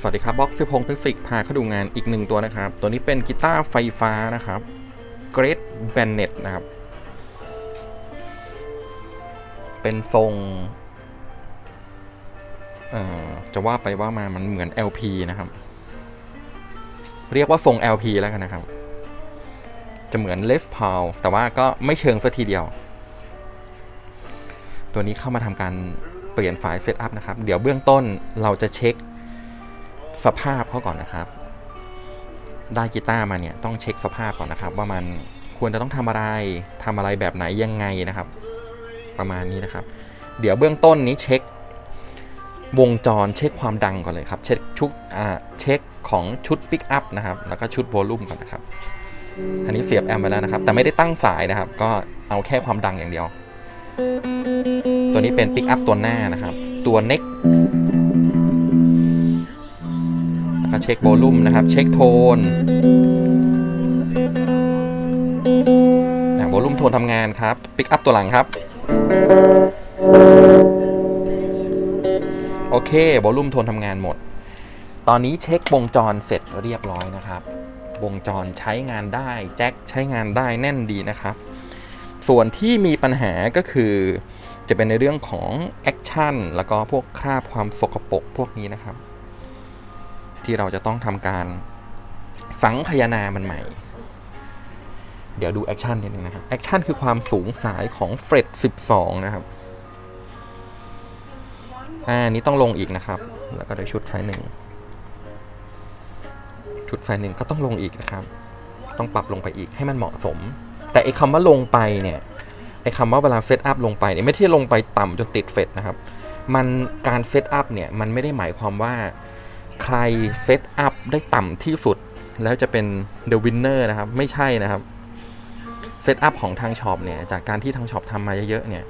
สวัสดีครับบ็อกซ์พงพิสิกพาเข้าดูงานอีกหนึ่งตัวนะครับ ตัวนี้เป็นกีตาร์ไฟฟ้านะครับ Great Bennett นะครับ เป็นทรงจะว่าไปว่ามามันเหมือน LP นะครับ เรียกว่าทรง LP แล้วกันนะครับ จะเหมือน Les Paul แต่ว่าก็ไม่เชิงสัทีเดียว ตัวนี้เข้ามาทำการเปลี่ยนไฟล์เซตอัพนะครับ เดี๋ยวเบื้องต้นเราจะเช็ค สภาพเขาก่อนนะครับ ได้กีตาร์มาเนี่ยต้องเช็คสภาพก่อนนะครับ ว่ามันควรจะต้องทำอะไรทำอะไรแบบไหนยังไงนะครับ ประมาณนี้นะครับ เดี๋ยวเบื้องต้นนี้เช็ควงจรเช็คความดังก่อนเลยครับ เช็คชุดอ่าเช็คของชุดปิกอัพนะครับ แล้วก็ชุดโวลูมก่อนนะครับอันนี้เสียบแอมไปแล้วนะครับ แต่ไม่ได้ตั้งสายนะครับ ก็เอาแค่ความดังอย่างเดียว ตัวนี้เป็นปิกอัพตัวหน้านะครับ ตัวเน็ก ช็คโวลูมนะครับ เช็คโทนโวลูมโทนทำงานครับปิกอัพตัวหลังครับ โอเควอลลุ่มโทนทำงานหมด ตอนนี้เช็ควงจรเสร็จเรียบร้อยนะครับ วงจรใช้งานได้แจ็คใช้งานได้แน่นดีนะครับ ส่วนที่มีปัญหาก็คือจะเป็นในเรื่องของแอคชั่นแล้วก็พวกคราบความสกปรกพวกนี้นะครับ ที่เราจะต้องทำการสังคายนามันใหม่ เดี๋ยวดูแอคชั่นนิดนึงนะครับ แอคชั่นคือความสูงสายของเฟรด12 นะครับ อ่านี้ต้องลงอีกนะครับ แล้วก็ได้ชุดไฟหนึ่ง ชุดไฟหนึ่งก็ต้องลงอีกนะครับ ต้องปรับลงไปอีกให้มันเหมาะสม แต่ไอ้คำว่าลงไปเนี่ย ไอ้คำว่าเวลาเซตอัพลงไปเนี่ยไม่ใช่ลงไปต่ำจนติดเฟดนะครับ มันการเซตอัพเนี่ยมันไม่ได้หมายความว่า ใครเซตอัพได้ต่ำที่สุด แล้วจะเป็นเดอะวินเนอร์นะครับ ไม่ใช่นะครับเซตอัพของทางช็อปเนี่ยจากการที่ทางช็อปทำมาเยอะๆเนี่ย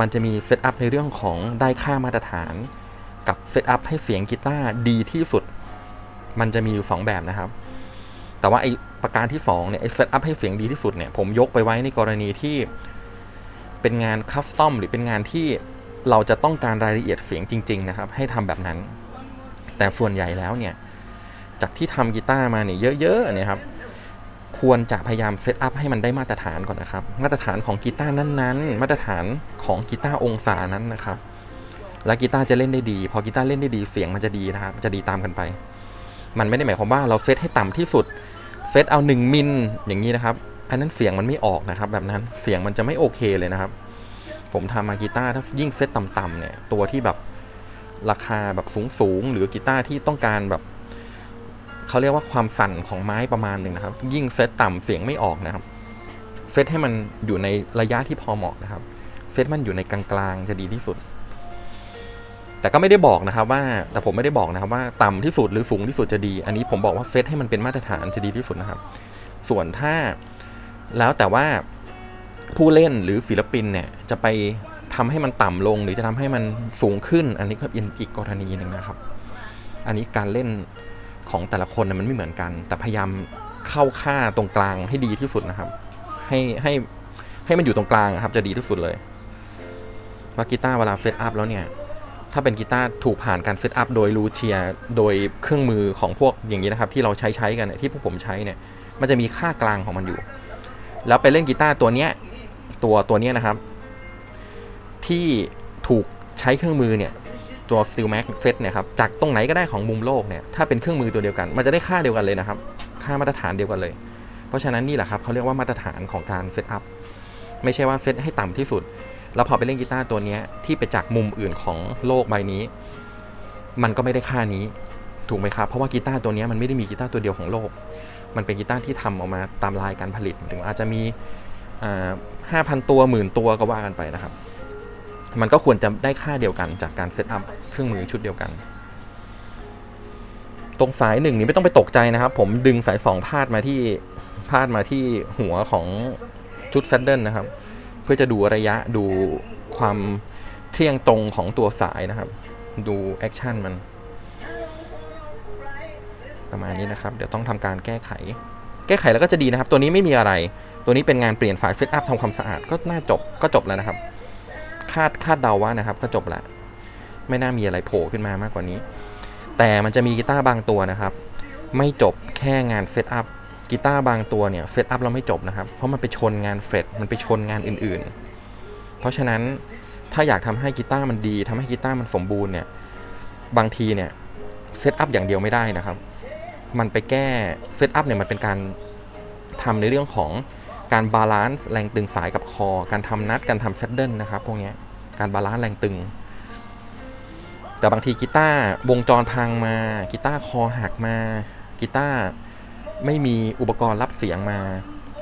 มันจะมีเซตอัพในเรื่องของได้ค่ามาตรฐาน กับเซตอัพให้เสียงกีตาร์ดีที่สุด มันจะมีอยู่ 2 แบบนะครับ แต่ว่าไอประการที่2เนี่ยไอเซตอัพให้เสียงดีที่สุดเนี่ยผมยกไปไว้ในกรณีที่เป็นงานคัสตอมหรือเป็นงานที่เราจะต้องการรายละเอียดเสียงจริง ๆ นะครับ ให้ทำแบบนั้น แต่ส่วนใหญ่แล้วเนี่ย จากที่ทำกีตาร์มาเนี่ยเยอะๆเนี่ยครับ ควรจะพยายามเซตอัพให้มันได้มาตรฐานก่อนนะครับ มาตรฐานของกีตาร์นั้นๆ มาตรฐานของกีตาร์องศานั้นนะครับ แล้วกีตาร์จะเล่นได้ดี พอกีตาร์เล่นได้ดีเสียงมันจะดีนะครับ จะดีตามกันไป มันไม่ได้หมายความว่าเราเซตให้ต่ำที่สุด เซตเอา1มิลอย่างนี้นะครับ อันนั้นเสียงมันไม่ออกนะครับ แบบนั้น เสียงมันจะไม่โอเคเลยนะครับ ผมทำมากีตาร์ถ้ายิ่งเซตต่ำๆเนี่ย ตัวที่แบบ ราคาแบบสูงๆหรือกีตาร์ที่ต้องการแบบเขาเรียกว่าความสั่นของไม้ประมาณหนึ่งนะครับ ยิ่งเซตต่ำเสียงไม่ออกนะครับ เซตให้มันอยู่ในระยะที่พอเหมาะนะครับ เซตมันอยู่ในกลางๆจะดีที่สุด แต่ก็ไม่ได้บอกนะครับว่าแต่ผมไม่ได้บอกนะครับว่าต่ำที่สุดหรือสูงที่สุดจะดี อันนี้ผมบอกว่าเซตให้มันเป็นมาตรฐานจะดีที่สุดนะครับ ส่วนถ้าแล้วแต่ว่าผู้เล่นหรือศิลปินเนี่ยจะไป ทำให้มันต่ำลง หรือจะทำให้มันสูงขึ้น อันนี้ก็เป็นอีกกรณีหนึ่งนะครับ อันนี้การเล่นของแต่ละคนนะมันไม่เหมือนกัน แต่พยายามเข้าค่าตรงกลางให้ดีที่สุดนะครับ ให้ให้ให้มันอยู่ตรงกลางครับ จะดีที่สุดเลยว่ากีตาร์เวลาเซตอัพแล้วเนี่ย ถ้าเป็นกีตาร์ถูกผ่านการเซตอัพโดยรูเทียโดยเครื่องมือของพวกอย่างนี้นะครับ ที่เราใช้ใช้กันเนี่ยที่พวกผมใช้เนี่ย มันจะมีค่ากลางของมันอยู่ แล้วไปเล่นกีตาร์ตัวเนี้ยตัวตัวเนี้ยนะครับ ที่ถูกใช้เครื่องมือเนี่ยตัว Steel Max Set เนี่ยครับจากตรงไหนก็ได้ของมุมโลกเนี่ยถ้าเป็นเครื่องมือตัวเดียวกัน มันจะได้ค่าเดียวกันเลยนะครับ ค่ามาตรฐานเดียวกันเลย เพราะฉะนั้นนี่แหละครับเขาเรียกว่ามาตรฐานของการเซตอัพไม่ใช่ว่าเซตให้ต่ำที่สุด แล้วพอไปเล่นกีตาร์ตัวนี้ที่ไปจากมุมอื่นของโลกใบนี้ มันก็ไม่ได้ค่านี้ถูกไหมครับ เพราะว่ากีตาร์ตัวนี้มันไม่ได้มีกีตาร์ตัวเดียวของโลก มันเป็นกีตาร์ที่ทำออกมาตามลายการผลิตถึงอาจจะมีห้าพันตัวหมื่นตัวก็ว่ากันไปนะครับ มันก็ควรจะได้ค่าเดียวกันจากการเซตอัพเครื่องมือชุดเดียวกัน ตรงสายหนึ่งนี้ไม่ต้องไปตกใจนะครับ ผมดึงสายสองพาดมาที่พาดมาที่หัวของชุดแซดเดิลนะครับ เพื่อจะดูระยะดูความเที่ยงตรงของตัวสายนะครับ ดูแอคชั่นมัน ประมาณนี้นะครับ เดี๋ยวต้องทำการแก้ไข แก้ไขแล้วก็จะดีนะครับ ตัวนี้ไม่มีอะไร ตัวนี้เป็นงานเปลี่ยนสายเซตอัพทำความสะอาดก็น่าจบก็จบแล้วนะครับ คาดคาดเดาว่านะครับก็จบละไม่น่ามีอะไรโผล่ขึ้นมามากกว่านี้ แต่มันจะมีกีตาร์บางตัวนะครับ ไม่จบแค่งานเซตอัพกีตาร์บางตัวเนี่ยเซตอัพเราไม่จบนะครับ เพราะมันไปชนงานเฟรตมันไปชนงานอื่นๆ เพราะฉะนั้นถ้าอยากทำให้กีตาร์มันดีทำให้กีตาร์มันสมบูรณ์เนี่ยบางทีเนี่ยเซตอัพอย่างเดียวไม่ได้นะครับ มันไปแก้เซตอัพเนี่ยมันเป็นการทำในเรื่องของ การบาลานซ์แรงตึงสายกับคอ การทำนัด การทำเซตเดิลนะครับพวกนี้การบาลานซ์แรงตึง แต่บางทีกีตาร์วงจรพังมา กีตาร์คอหักมา กีตาร์ไม่มีอุปกรณ์รับเสียงมา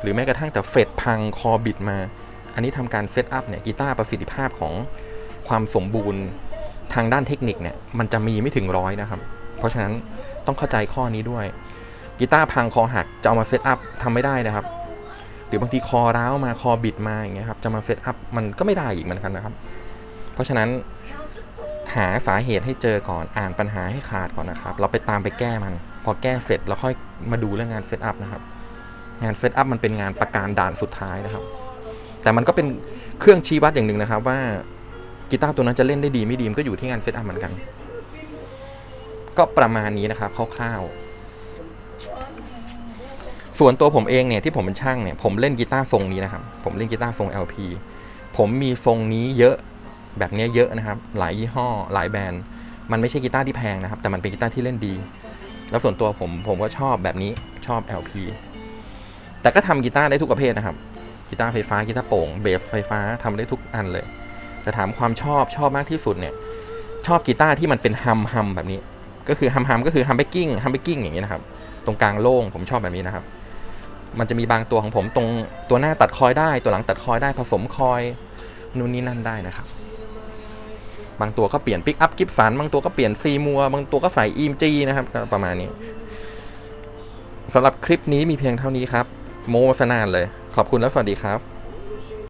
หรือแม้กระทั่งแต่เฟดพังคอบิดมา อันนี้ทำการเซตอัพเนี่ยกีตาร์ประสิทธิภาพของความสมบูรณ์ทางด้านเทคนิคเนี่ยมันจะมีไม่ถึงร้อยนะครับ เพราะฉะนั้นต้องเข้าใจข้อนี้ด้วยกีตาร์พังคอหักจะเอามาเซตอัพทำไม่ได้นะครับ หรือบางทีคอร้าวมาคอบิดมาอย่างเงี้ยครับจะมาเซตอัพมันก็ไม่ได้อีกเหมือนกันนะครับ เพราะฉะนั้นหาสาเหตุให้เจอก่อนอ่านปัญหาให้ขาดก่อนนะครับ เราไปตามไปแก้มัน พอแก้เสร็จแล้วค่อยมาดูเรื่องงานเซตอัพนะครับ งานเซตอัพมันเป็นงานประการด่านสุดท้ายนะครับ แต่มันก็เป็นเครื่องชี้วัดอย่างหนึ่งนะครับ ว่ากีตาร์ตัวนั้นจะเล่นได้ดีไม่ดีมันก็อยู่ที่งานเซตอัพเหมือนกัน ก็ประมาณนี้นะครับคร่าวๆ ส่วนตัวผมเองเนี่ยที่ผมเป็นช่างเนี่ยผมเล่นกีตาร์ทรงนี้นะครับ ผมเล่นกีตาร์ทรง LP ผมมีทรงนี้เยอะแบบนี้เยอะนะครับ หลายยี่ห้อ หลายแบรนด์ มันไม่ใช่กีตาร์ที่แพงนะครับ แต่มันเป็นกีตาร์ที่เล่นดี แล้วส่วนตัวผมผมก็ชอบแบบนี้ชอบ LP แต่ก็ทำกีตาร์ได้ทุกประเภทนะครับกีตาร์ไฟฟ้ากีตาร์โป่งเบสไฟฟ้าทำได้ทุกอันเลย แต่ถามความชอบชอบมากที่สุดเนี่ยชอบกีตาร์ที่มันเป็นฮัมฮัมแบบนี้ ก็คือฮัมฮัมก็คือฮัมเบกกิ้งฮัมเบกกิ้งอย่างนี้นะครับ ตรงกลางโล่งผมชอบแบบนี้นะครับ มันจะมีบางตัวของผมตรงตัวหน้าตัดคอยได้ตัวหลังตัดคอยได้ผสมคอยนู่นนี่นั่นได้นะครับ บางตัวก็เปลี่ยนปิกอัพกิฟสันบางตัวก็เปลี่ยนซีมัวบางตัวก็ใส่อีมจีนะครับก็ประมาณนี้สำหรับคลิปนี้มีเพียงเท่านี้ครับ โมสนานเลย ขอบคุณและสวัสดีครับ